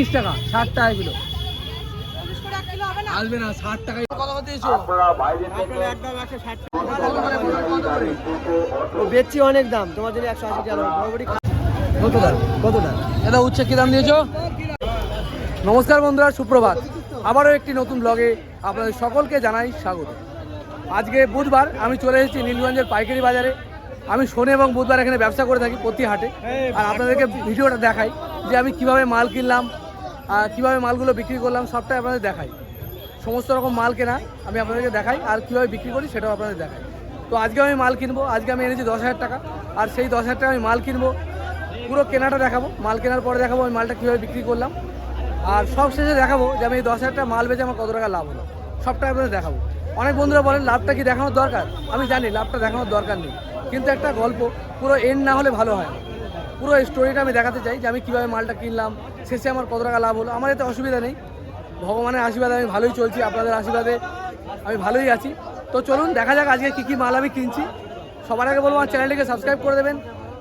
তিরিশ টাকা ষাট টাকা কিলো। আসবে না ষাট টাকা। কত দিয়েছ বেচছি অনেক দাম তোমার জন্য একশো আশি টাকা। কত দাম? কত দাম? দাদা উচ্ছে কি দাম দিয়েছ? নমস্কার বন্ধুরা সুপ্রভাত। আবারও একটি নতুন ব্লগে আপনাদের সকলকে জানাই স্বাগত। আজকে বুধবার আমি চলে এসেছি নীলগঞ্জের পাইকারি বাজারে। আমি শনি এবং বুধবার এখানে ব্যবসা করে থাকি প্রতি হাটে। আর আপনাদেরকে ভিডিওটা দেখাই যে আমি কীভাবে মাল কিনলাম কীভাবে মালগুলো বিক্রি করলাম সবটাই আপনাদের দেখাই। সমস্ত রকম মাল কেনা আমি আপনাদেরকে দেখাই, আর কীভাবে বিক্রি করি সেটাও আপনাদের দেখাই। তো আজকে আমি মাল কিনবো, আজকে আমি এনেছি দশ হাজার টাকা, আর সেই দশ হাজার টাকা আমি মাল কিনবো, পুরো কেনাটা দেখাবো, মাল কেনার পরে দেখাবো আমি মালটা কীভাবে বিক্রি করলাম। আর সব শেষে দেখাবো যে আমি এই দশ হাজার টাকা মাল বেচে আমার কত টাকা লাভ হলো সবটা আপনাদের দেখাবো। অনেক বন্ধুরা বলেন, লাভটা কি দেখানোর দরকার? আমি জানি, লাভটা দেখানোর দরকার নেই। কিন্তু একটা গল্প, পুরো এন্ড না হলে ভালো হয়। পুরো স্টোরিটা আমি দেখাতে চাই যে আমি কীভাবে মালটা কিনলাম, শেষে আমার কত টাকা লাভ হলো, আমার এতে অসুবিধা নেই। ভগবানের আশীর্বাদে আমি ভালোই চলছি, আপনাদের আশীর্বাদে আমি ভালোই আছি। তো চলুন, দেখা যাক আজকে কী কী মাল আমি কিনছি। সবার আগে বলব, আমার চ্যানেলটিকে সাবস্ক্রাইব করে দেবেন,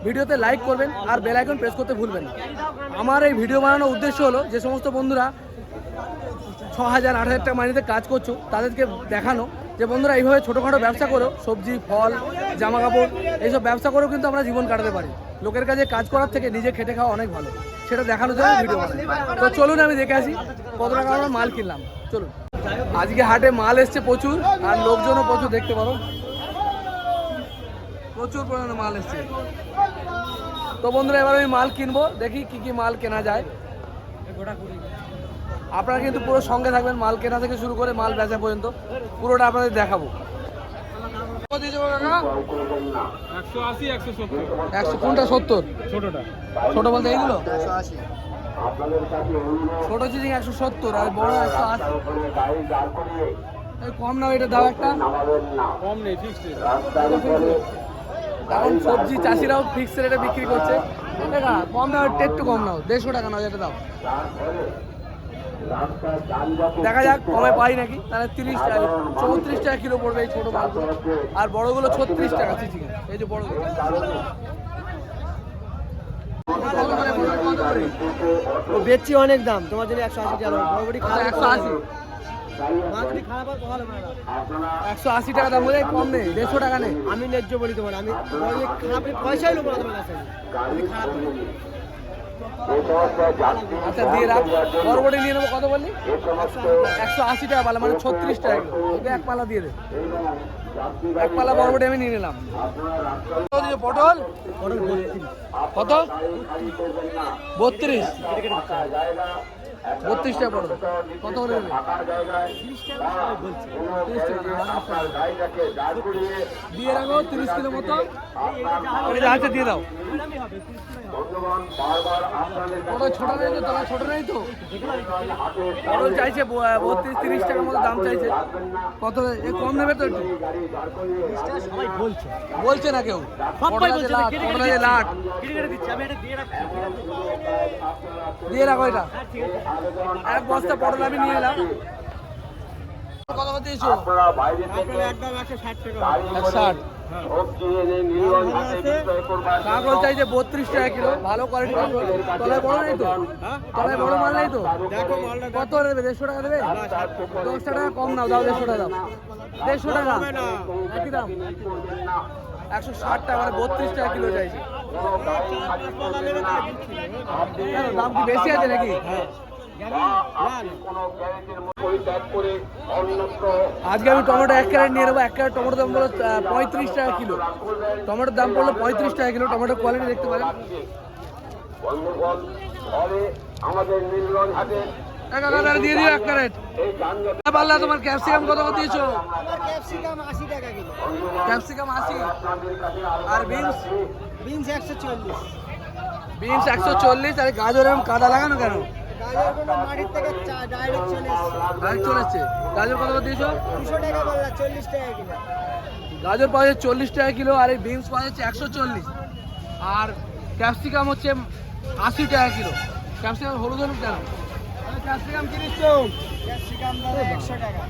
ভিডিওতে লাইক করবেন, আর বেল আইকন প্রেস করতে ভুলবেন আমার এই ভিডিও বানানোর উদ্দেশ্য হলো, যে সমস্ত বন্ধুরা ছ হাজার, আট হাজার টাকা মাইনেতে কাজ করছ, তাদেরকে দেখানো। যে বন্ধুরা, এইভাবে ছোটোখাটো ব্যবসা করো, সবজি, ফল জামা কাপড় এইসব ব্যবসা করেও কিন্তু আমরা জীবন কাটাতে পারি। লোকের কাছে কাজ করার থেকে নিজে খেটে খাওয়া অনেক ভালো। সেটা দেখানোর জন্য ভিডিও তো চলুন আমি দেখে আসি, কত টাকা আমরা মাল কিনলাম। চলুন। আজকে হাটে মাল এসছে প্রচুর, আর লোকজনও প্রচুর দেখতে পারো প্রচুর পরিমাণে মাল এসছে। তো বন্ধুরা, এবার আমি মাল কিনবো, দেখি কি কি মাল কেনা যায়। আপনারা কিন্তু পুরো সঙ্গে থাকবেন মাল কেনা থেকে শুরু করে মাল বেচা পর্যন্ত। পুরোটা আপনাদের দেখাবো। একশো কোনটা সত্তর? ছোটটা। ছোট বলতে এইগুলো একশো আশি। ছোট চিচিং একশো সত্তর আর বড় একশো আশি। কম নাও এটা দাও একটা। কম নেই ফিক্সড এখন সবজি চাষিরাও ফিক্স রেটে বিক্রি করছে। দেখা কম নাও একটু কম নাও। দেড়শো টাকা নাও যেটা দাও। দেখা যাক কমে পাই নাকি? তাহলে তিরিশ টাকা চৌত্রিশ টাকা কিলো পড়বে এই ছোটো মালগুলো আর বড়গুলো ছত্রিশ টাকা চিচিং এই যে বড়গুলো? বেচছি অনেক দাম তোমার জন্য একশো আশি টাকা। বড়বড়ি আচ্ছা, একশো আশি। একশো আশি টাকা দাম বোঝায় কম নেই দেড়শো টাকা নেই। আমি ন্যায্য বলি তোমার আমি খারাপ পয়সাই না তোমার কাছে। আমি খারাপ বলি। আচ্ছা দিয়ে রাখ। বরবটি নিয়ে নেব, কত বললি? একশো আশি টাকা পালা মানে ছত্রিশ টাকা ওকে এক পালা দিয়ে দে। এক পালা বরবটি আমি নিয়ে নিলাম। পটল? পটল কত? বত্রিশ। বত্রিশ টাকা পটল কত করে দিয়ে রাখো তিরিশ কিলো মতো। আছে দিয়ে দাও। ছোট নেই তো ছোট নেই তো? চাইছে বত্রিশ তিরিশ টাকার মতো দাম চাইছে। কত? এ কম নেবে তো একটু। বলছে বলছে না কেউ। লাখ লাখ। দিয়ে রাখো এটা। এক বস্তা পটল আমি নিয়ে এলাম। কত কত দিয়েছ একদম একশো ষাট টাকা। এক ষাট। কাঁকরোল চাইছে বত্রিশ টাকা কিলো। ভালো কোয়ালিটি তলায় বড় নেই তো? তলায় বড় মাল নেই তো? কত দেবে? দেড়শো টাকা দেবে? দশ টাকা। কম নাও দাও দেড়শো টাকা দাও। দেড়শো টাকা একই দাম। একশো ষাট টাকা মানে বত্রিশ টাকা কিলো চাইছে। দাম কি বেশি আছে নাকি? আজকে আমি টমেটো এক ক্যারেট নিয়ে নেব এক ক্যারেট টমেটো দাম পড়ল পঁয়ত্রিশ টাকা কিলো। টমেটোর দাম পড়ল পঁয়ত্রিশ টাকা কিলো টমেটোর কোয়ালিটি দেখতে পারেন। দিয়ে দিও এক ক্যারেট। পারলা তোমার ক্যাপসিকাম কত কত দিয়েছ? ক্যাপসিকাম আশি টাকা কিলো। ক্যাপসিকাম আশি? আর বিনস বিনস একশো চল্লিশ। বিনস একশো চল্লিশ আর গাজর এরকম কাদা লাগানো কেন? ডাইরেক্ট চলে এসছে। গাজর চলে এসছে। গাজর কত দিয়েছ? দুশো টাকা বললা চল্লিশ টাকা কিলো। গাজর পাওয়া যাচ্ছে চল্লিশ টাকা কিলো আর এই বিনস পাওয়া যাচ্ছে একশো চল্লিশ। আর ক্যাপসিকাম হচ্ছে আশি টাকা কিলো। ক্যাপসিকাম হলুদ হলুদ কেন? ক্যাপসিকাম তিরিশ ক্যাপসিকাম দাদা একশো টাকা।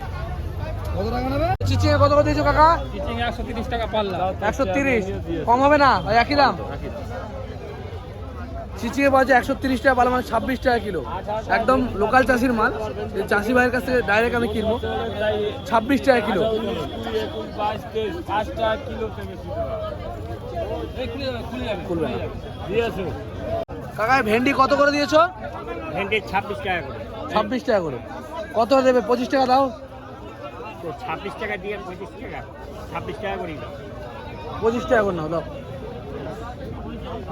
কত টাকা নেবে? চিচিঙে কত করে দিয়েছ কাকা? টিচিং একশো তিরিশ টাকা পাল্লা একশো তিরিশ। কম হবে না? একই দাম। চিচিঙে পাওয়া যায় একশো তিরিশ টাকা পালা মানে ছাব্বিশ টাকা কিলো। একদম লোকাল চাষির মাল। এই চাষি ভাইয়ের কাছ থেকে ডাইরেক্ট আমি কিনবো। ছাব্বিশ টাকা কিলো। খুলবে না কাকা ভেন্ডি কত করে দিয়েছ? ভেন্ডি ছাব্বিশ টাকা করে। ছাব্বিশ টাকা করে। কত দেবে? পঁচিশ টাকা দাও। ছাব্বিশ টাকা দিয়ে পঁচিশ টাকা। ছাব্বিশ টাকা করি পঁচিশ টাকা করে নাও দাও।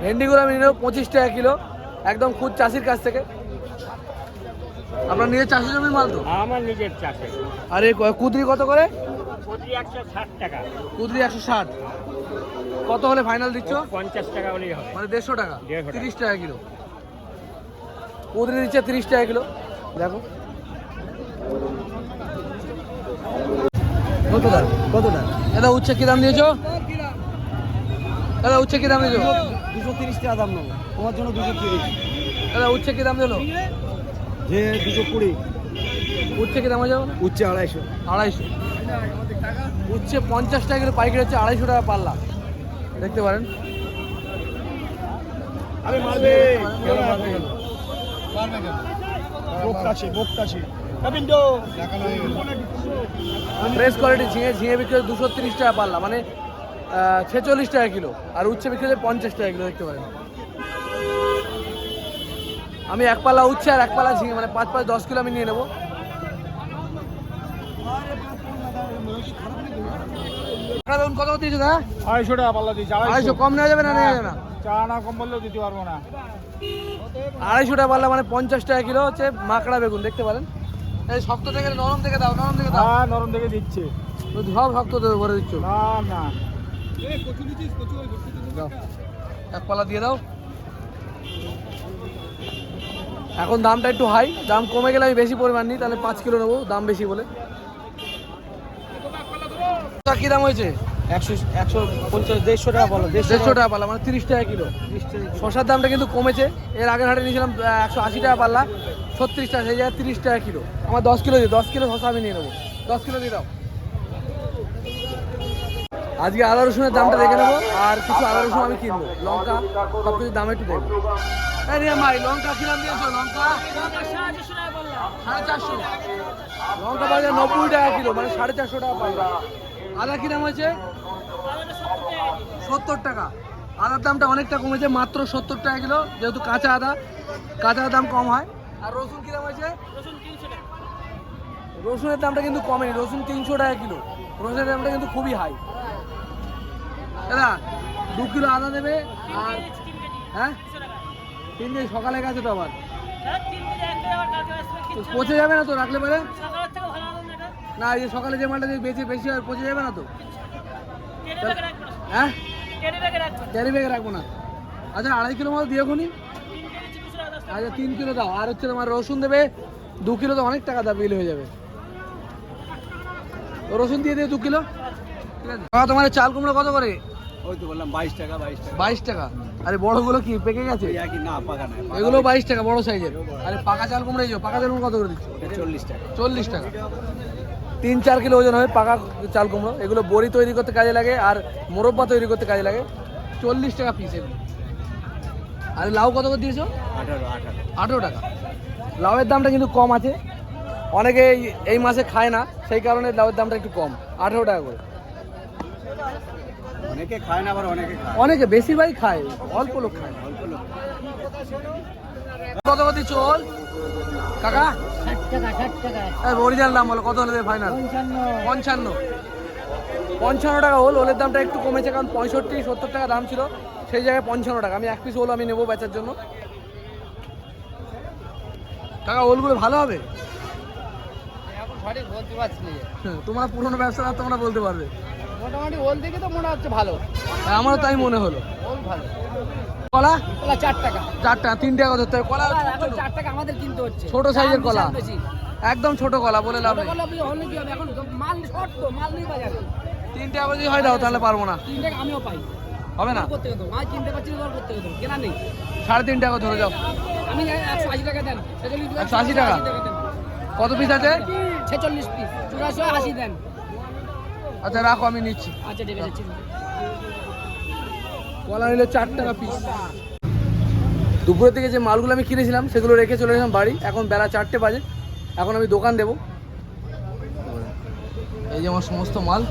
ভেন্ডিগুলো আমি নেব পঁচিশ টাকা কিলো। একদম খুদ চাষির কাছ থেকে। আপনার নিজের চাষি জমির মাল তো? আমার নিজের চাষে আর এই কুদরি কত করে? প্রতি একশো ষাট টাকা। কুদরি একশো ষাট। কত হলে ফাইনাল দিচ্ছ? পঞ্চাশ টাকা হলেই হবে। মানে দেড়শো টাকা। তিরিশ টাকা কিলো। কুদরি দিচ্ছে তিরিশ টাকা কিলো। দেখো। কতটা কতটা দাদা উচ্ছে কি দাম দিয়েছ? দাদা উচ্ছে কি দাম দিয়েছ? দুশো তিরিশ টাকা দাম নেব। তোমার জন্য দুশো তিরিশ। দাদা উচ্ছে কি দাম দিলো? যে দুশো কুড়ি। উচ্ছে কি দাম যাবে? উচ্চে আড়াইশো। আড়াইশো। উচ্ছে পঞ্চাশ টাকা কিলো পাইকারি হচ্ছে আড়াইশো টাকা পাল্লা দেখতে পারেন। আরে মারবে। মারবে? কেন? বোকাছে বোকাছে ফ্রেশ কোয়ালিটি ঝিঙে ঝিঙে বিক্রি দুশো তিরিশ টাকা পাল্লা মানে ছেচল্লিশ টাকা কিলো। আর উচ্ছে বিক্রি হচ্ছে পঞ্চাশ টাকা কিলো দেখতে পারেন। আমি এক পাল্লা উচ্ছে আর এক পাল্লা ঝিঙে মানে পাঁচ পাঁচ দশ কিলো আমি নিয়ে নেব। বেগুন কত দিয়েছ আড়াইশো টাকা পাল্লা দিয়েছে আড়াইশো। কম নেওয়া যাবে না নেওয়া যাবে না? চা না কম বললেও দিতে পারব না। আড়াইশো টাকা পাল্লা মানে পঞ্চাশ টাকা কিলো হচ্ছে মাকড়া বেগুন দেখতে পারেন। এই শক্ত থেকে নরম থেকে দাও নরম থেকে দাও। নরম থেকে দিচ্ছে। সব শক্ত দিচ্ছ। না না। এক পালা দিয়ে দাও। এখন দামটা একটু হাই দাম কমে গেলে আমি বেশি পরিমাণ নিই তাহলে পাঁচ কিলো নেব দাম বেশি বলে। কি দাম হয়েছে? একশো একশো পঞ্চাশ দেড়শো টাকা দেড়শো টাকা পাল্লা মানে তিরিশ টাকা কিলো। শশার দামটা কিন্তু কমেছে। এর আগের হাটে নিয়েছিলাম একশো আশি টাকা পাল্লা ছত্রিশ টাকা সেই জায়গায় তিরিশ টাকা কিলো। আমার দশ কিলো দিয়ে দশ কিলো শশা আমি নিয়ে নেব। দশ কিলো দিয়ে দাও। আজকে আদা রসুনের দামটা দেখে নেব আর কিছু আদা রসুন আমি কিনবো। লঙ্কা সব কিছু দাম একটু দেখব। ভাই লঙ্কা কি দাম দিয়েছ? লঙ্কা? সাড়ে চারশো লঙ্কা বাজার নব্বই টাকা কিলো মানে সাড়ে চারশো টাকা পাল্লা আদা কিরাম হয়েছে? সত্তর টাকা। আদার দামটা অনেকটা কমেছে মাত্র সত্তর টাকা কিলো যেহেতু কাঁচা আদা। কাঁচা আদার দাম কম হয়। আর রসুন কি দাম হয়েছে? রসুনের দামটা কিন্তু কমেনি রসুন তিনশো টাকা কিলো। রসুনের দামটা কিন্তু খুবই হাই দাদা দু কিলো আদা দেবে আর হ্যাঁ? তিন দিন সকালে গেছে তো আবার। পচে যাবে না তো রাখলে পরে? না এই সকালে যে মালটা বেঁচে বেশি হয় পচে যাবে না তো? হ্যাঁ? ক্যারি ব্যাগে রাখব না। আচ্ছা আড়াই কিলো মতো দিয়ে খুনি। আচ্ছা তিন কিলো দাও। আর হচ্ছে তোমার রসুন দেবে দু কিলো তো অনেক টাকা দাও বিল হয়ে যাবে। রসুন দিয়ে দিয়ে দু কিলো। ঠিক আছে। তোমার চাল কুমড়ো কত করে? ওই তো বললাম বাইশ টাকা বাইশ টাকা। বাইশ টাকা? আরে বড়গুলো কি পেকে গেছে? একই না পাকা নাই এগুলো বাইশ টাকা বড় সাইজের। আরে পাকা চাল কুমড়ো পাকা চাল কুমড়ো কত করে দিচ্ছ? চল্লিশ টাকা। চল্লিশ টাকা। তিন চার কিলো ওজন হবে পাকা চাল কুমড়ো। এগুলো বড়ি তৈরি করতে কাজে লাগে আর মোরব্বা তৈরি করতে কাজে লাগে। চল্লিশ টাকা পিস এগুলো। আর লাউ কত করে দিয়েছ? আঠারো আঠারো। আঠেরো টাকা। লাউয়ের দামটা কিন্তু কম আছে। অনেকে এই- এই মাসে খায় না সেই কারণে লাউয়ের দামটা একটু কম। আঠেরো টাকা করে। অনেকে খায় না আবার অনেকে খায়। অনেকে বেশিরভাগই খায় অল্প লোক খায়। অল্প লোক কত করে চল? কাকা? ষাট টাকা ষাট টাকা। অরিজিনাল দাম বলো কত হলে ফাইনাল পঞ্চান্ন। পঞ্চান্ন। টাকা ওল ওলের দামটা একটু কমেছে কারণ পঁয়ষট্টি সত্তর টাকা দাম ছিল। সেই জায়গায় পঞ্চান্ন টাকা। আমি এক পিস ওল আমি নেব বেচার জন্য। টাকা ওলগুলো ভালো হবে? না। হ্যাঁ, তোমরা পুরনো ব্যবসা তোমরা বলতে পারবে। মোটামুটি ওল দেখে তো মনে হচ্ছে ভালো। হ্যাঁ, আমারও তাই মনে হলো। ওল ভালো। কলা? কলা চার টাকা। চার টাকা তিন টাকা ধরতে হবে কলা চার টাকা আমাদের কিনতে হচ্ছে। ছোট সাইজের কলা? একদম ছোট কলা বলে লাভ ছোট নেই। কলা আপনি হলে কি হবে? এখন মাল শর্ট তো মাল নেই বাজারে। তিন টাকা যদি হয় দাও তাহলে পারব না। তিন টাকা আমিও পাই। হবে না? করতে হতো মাল কিনতে পারছি না করতে হতো কেনা নেই। সাড়ে তিন টাকা ধরে যাও। আমি একশো আশি টাকা দেন। একশো আশি টাকা? কত পিস আছে? ছেচল্লিশ পিস চুরাশি আশি দেন। আচ্ছা রাখো আমি নিচ্ছি। আচ্ছা ঠিক আছে কলা নিলে চার টাকা পিস দুপুরের থেকে যে মালগুলো আমি কিনেছিলাম সেগুলো রেখে চলে গেলাম বাড়ি। এখন বেলা চারটে বাজে। এখন আমি দোকান দেবো। এই যে আমার সমস্ত মাল।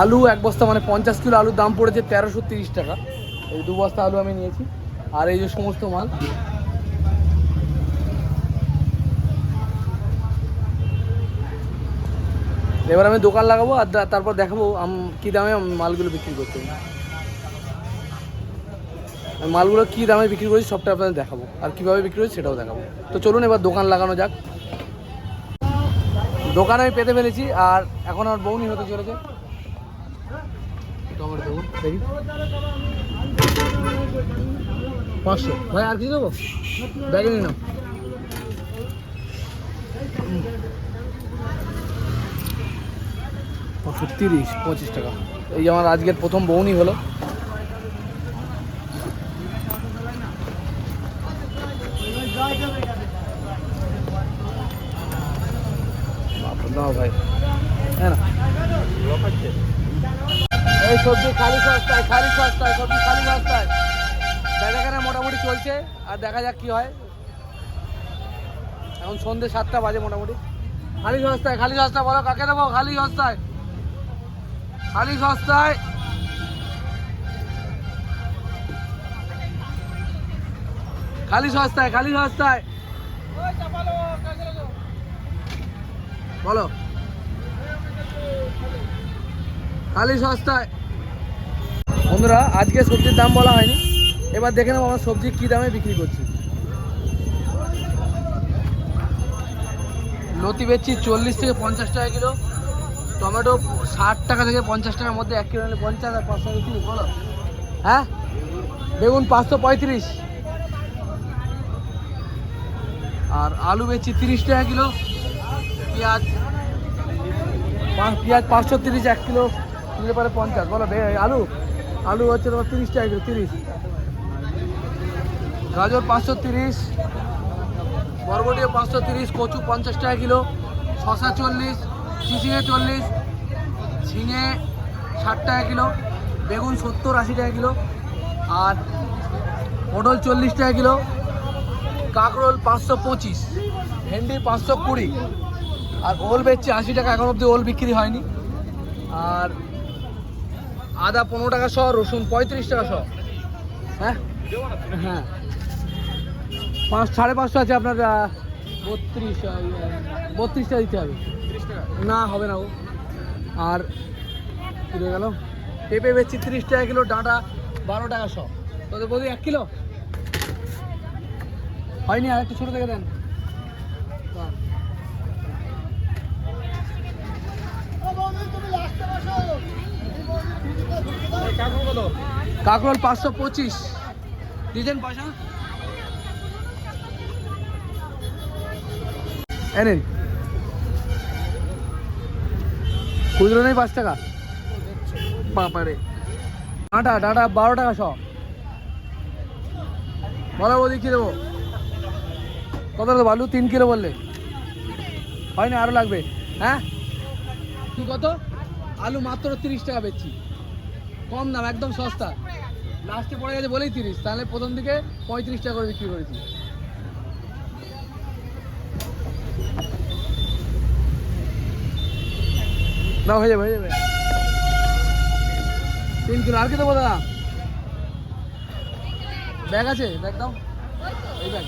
আলু এক বস্তা মানে পঞ্চাশ কিলো আলুর দাম পড়েছে তেরোশো তিরিশ টাকা। এই দু বস্তা আলু আমি নিয়েছি। আর এই যে সমস্ত মাল। এবার আমি দোকান লাগাবো আর তারপর দেখাবো কী দামে মালগুলো বিক্রি করতে। মালগুলো কী দামে বিক্রি করেছি সবটা আপনাদের দেখাবো। আর কীভাবে বিক্রি করেছি সেটাও দেখাবো। তো চলুন এবার দোকান লাগানো যাক। দোকান আমি পেতে ফেলেছি আর এখন আমার বৌনি হতে চলেছে। পাঁচশো। ভাই, আর কিছু দেবো? ব্যাগে পাঁচশো তিরিশ, পঁচিশ টাকা। এই আমার আজকের প্রথম বৌনি হলো। ভাই। হ্যাঁ এই সবজি খালি সস্তায় খালি সস্তায়, সবজি খালি মোটামুটি চলছে, আর দেখা যাক কি হয়। এখন সন্ধ্যে সাতটা বাজে মোটামুটি। খালি সস্তায় খালি সস্তায়, বলো কাকে দেবো? খালি সস্তায়। খালি সস্তায়। খালি সস্তায় খালি সস্তায়। বলো। খালি সস্তায়। বন্ধুরা, আজকে সবজির দাম বলা হয়নি। এবার দেখে নেব আমার সবজি কী দামে বিক্রি করছি। লতি বেচছি চল্লিশ থেকে পঞ্চাশ টাকা কিলো। টমেটো ষাট টাকা থেকে পঞ্চাশ টাকার মধ্যে এক কিলো পঞ্চাশ আর পাঁচশো বিক্রি, বলো। হ্যাঁ? বেগুন পাঁচশো পঁয়ত্রিশ। আর আলু বেচছি তিরিশ টাকা কিলো। পেঁয়াজ পেঁয়াজ পাঁচশো তিরিশ এক কিলো নিলে পরে পঞ্চাশ। বলো আলু? আলু হচ্ছে তোমার তিরিশ টাকা কিলো, তিরিশ। গাজর পাঁচশো তিরিশ। বরবটিও পাঁচশো তিরিশ, কচু পঞ্চাশ টাকা কিলো শশা চল্লিশ। চিচিঙে চল্লিশ ঝিঙে ষাট টাকা কিলো বেগুন সত্তর আশি টাকা কিলো আর পটল চল্লিশ টাকা কিলো কাঁকরোল পাঁচশো পঁচিশ ভেন্ডি পাঁচশো কুড়ি আর ওল বেচছে আশি টাকা এখন অবধি ওল বিক্রি হয়নি। আর আদা পনেরো টাকা শ রসুন পঁয়ত্রিশ টাকা শ। হ্যাঁ? হ্যাঁ। পাঁচ সাড়ে পাঁচশো আছে আপনার বত্রিশ আহ, বত্রিশ টাকা দিতে হবে। না, হবে না ও। আর কী রয়ে গেল? পেঁপে বেচছি তিরিশ টাকা কিলো, ডাঁটা বারো টাকা শ। তোদের বলি এক কিলো? হয়নি আর একটু ছোটো থেকে দেন। কাকরোল পাঁচশো পঁচিশ। দিয়েছেন পয়সা। এনেন খুচরো নেই পাঁচ টাকা? বাপারে। ডাঁটা ডাঁটা বারো টাকা সব বলো বৌদি, কী দেবো? কত দেবো? আলু তিন কিলো বললে। হয় না আরও লাগবে। হ্যাঁ? তুই কত? আলু মাত্র তিরিশ টাকা বেচছি। কম দাম, একদম সস্তা। লাস্টে পড়ে গেছে বলেই তিরিশ। তাহলে প্রথম দিকে পঁয়ত্রিশ টাকা করে বিক্রি করেছি। না, হয়ে যাবে হয়ে যাবে। তিন কিলো, আর কি দেবো দাদা? ব্যাগ আছে? ব্যাগ দাও। এই ব্যাগ।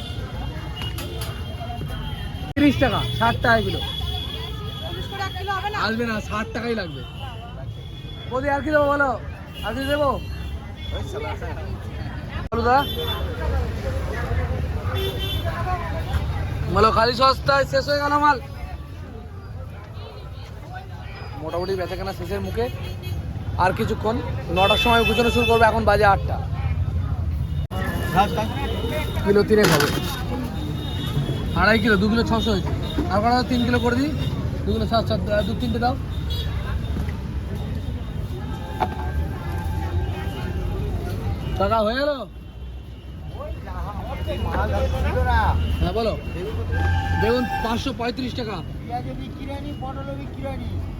তিরিশ টাকা, ষাট টাকা কিলো। আসবে না, ষাট টাকাই লাগবে। বৌদি, আর কি দেবো বলো? আর কি দেবো? বলো দাদা। বলো, খালি সস্তায় শেষ হয়ে গেল মাল। মোটামুটি বেচাকেনা শেষের মুখে। আর কিছুক্ষণ, নটার সময় গুছানো শুরু করব, এখন বাজে আটটা। কিলো তিনে খাব আড়াই কিলো, দু কিলো ছশো হয়েছে। আর কটা তিন কিলো করে দিই। দু কিলো সাত সাত দু তিনটে দাও। টাকা হয়ে গেল? হ্যাঁ বলো। বেগুন পাঁচশো পঁয়ত্রিশ টাকা।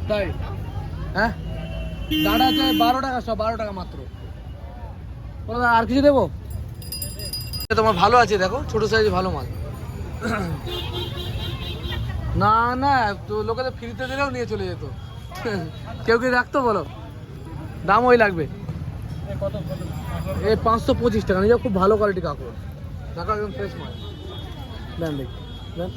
তাই? হ্যাঁ? ডাটা আছে বারো টাকা সব বারো টাকা মাত্র। আর কিছু দেবো? তোমার ভালো আছে দেখো ছোট সাইজ ভালো মাল। না না তো লোকেদের ফ্রিতে দিলেও নিয়ে চলে যেত। কেউ কি রাখতো বলো? দাম ওই লাগবে। এই পাঁচশো পঁচিশ টাকা নিজে খুব ভালো কোয়ালিটি কাপড়। দেখো একদম ফ্রেশ মাল। দেন দেখি দেন।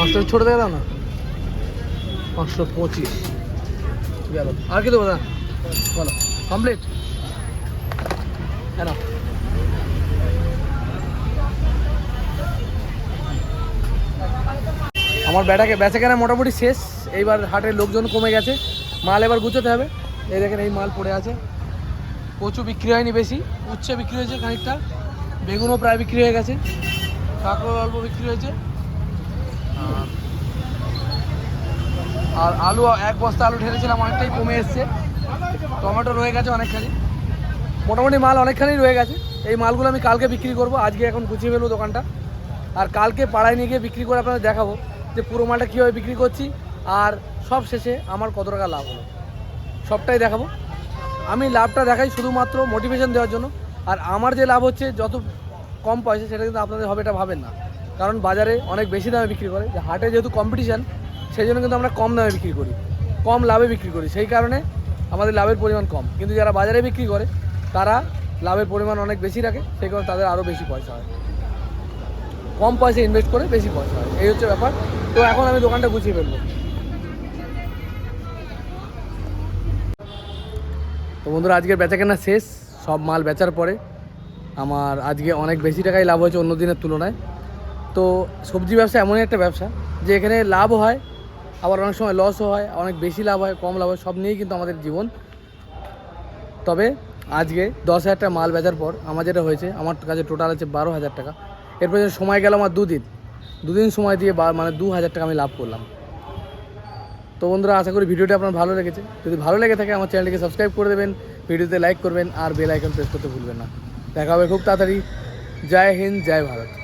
পাঁচশো ছোটো দেখে দাও না। পাঁচশো পঁচিশ। গেল আর কি দেবো দাদা? বলো। কমপ্লিট কেন আমার ব্যাটাকে বেচা কেনা মোটামুটি শেষ। এইবার হাটের লোকজন কমে গেছে। মাল এবার গুছোতে হবে। এই দেখেন, এই মাল পড়ে আছে। কচু বিক্রি হয়নি বেশি। উচ্ছে বিক্রি হয়েছে খানিকটা। বেগুনও প্রায় বিক্রি হয়ে গেছে। কাঁকড়োর অল্প বিক্রি হয়েছে। আর আলু এক বস্তা আলু ঢেলেছিলাম, অনেকটাই কমে এসছে। টমেটো রয়ে গেছে অনেকখানি। মোটামুটি মাল অনেকখানি রয়ে গেছে। এই মালগুলো আমি কালকে বিক্রি করব, আজকে এখন গুছিয়ে ফেলব দোকানটা। আর কালকে পাড়ায় নিয়ে গিয়ে বিক্রি করে আপনাদের দেখাবো যে পুরো মালটা কীভাবে বিক্রি করছি। আর সব শেষে আমার কত টাকা লাভ হলো। সবটাই দেখাবো। আমি লাভটা দেখাই শুধুমাত্র মোটিভেশন দেওয়ার জন্য। আর আমার যে লাভ হচ্ছে, যত কম পয়সা, সেটা কিন্তু আপনাদের হবে এটা ভাবেন না। কারণ বাজারে অনেক বেশি দামে বিক্রি করে। যে হাটে যেহেতু কম্পিটিশান সেই জন্য কিন্তু আমরা কম দামে বিক্রি করি। কম লাভে বিক্রি করি। সেই কারণে আমাদের লাভের পরিমাণ কম। কিন্তু যারা বাজারে বিক্রি করে, তারা লাভের পরিমাণ অনেক বেশি রাখে, সেই কারণে তাদের আরও বেশি পয়সা হয়। কম পয়সা ইনভেস্ট করে বেশি পয়সা হয়। এই হচ্ছে ব্যাপার। তো এখন আমি দোকানটা গুছিয়ে ফেলব। তো বন্ধুরা, আজকের বেচা কেনা শেষ। সব মাল বেচার পরে আমার আজকে অনেক বেশি টাকাই লাভ হয়েছে অন্য দিনের তুলনায়। তো সবজি ব্যবসা এমনই একটা ব্যবসা যে এখানে লাভ হয়, আবার অনেক সময় লসও হয়, অনেক বেশি লাভ হয়, কম লাভ হয়, সব নিয়েই কিন্তু আমাদের জীবন। তবে আজকে দশ হাজার টাকা মাল বেচার পর আমার যেটা হয়েছে, আমার কাছে টোটাল আছে বারো হাজার টাকা। এরপর যে সময় গেল আমার দুদিন দুদিন সময় দিয়ে বা- মানে দু হাজার টাকা আমি লাভ করলাম। তো বন্ধুরা, আশা করি ভিডিওটি আপনার ভালো লেগেছে। যদি ভালো লেগে থাকে, আমার চ্যানেলটিকে সাবস্ক্রাইব করে দেবেন, ভিডিওতে লাইক করবেন, আর বেল আইকন প্রেস করতে ভুলবেন না। দেখা হবে খুব তাড়াতাড়ি। জয় হিন্দ, জয় ভারত।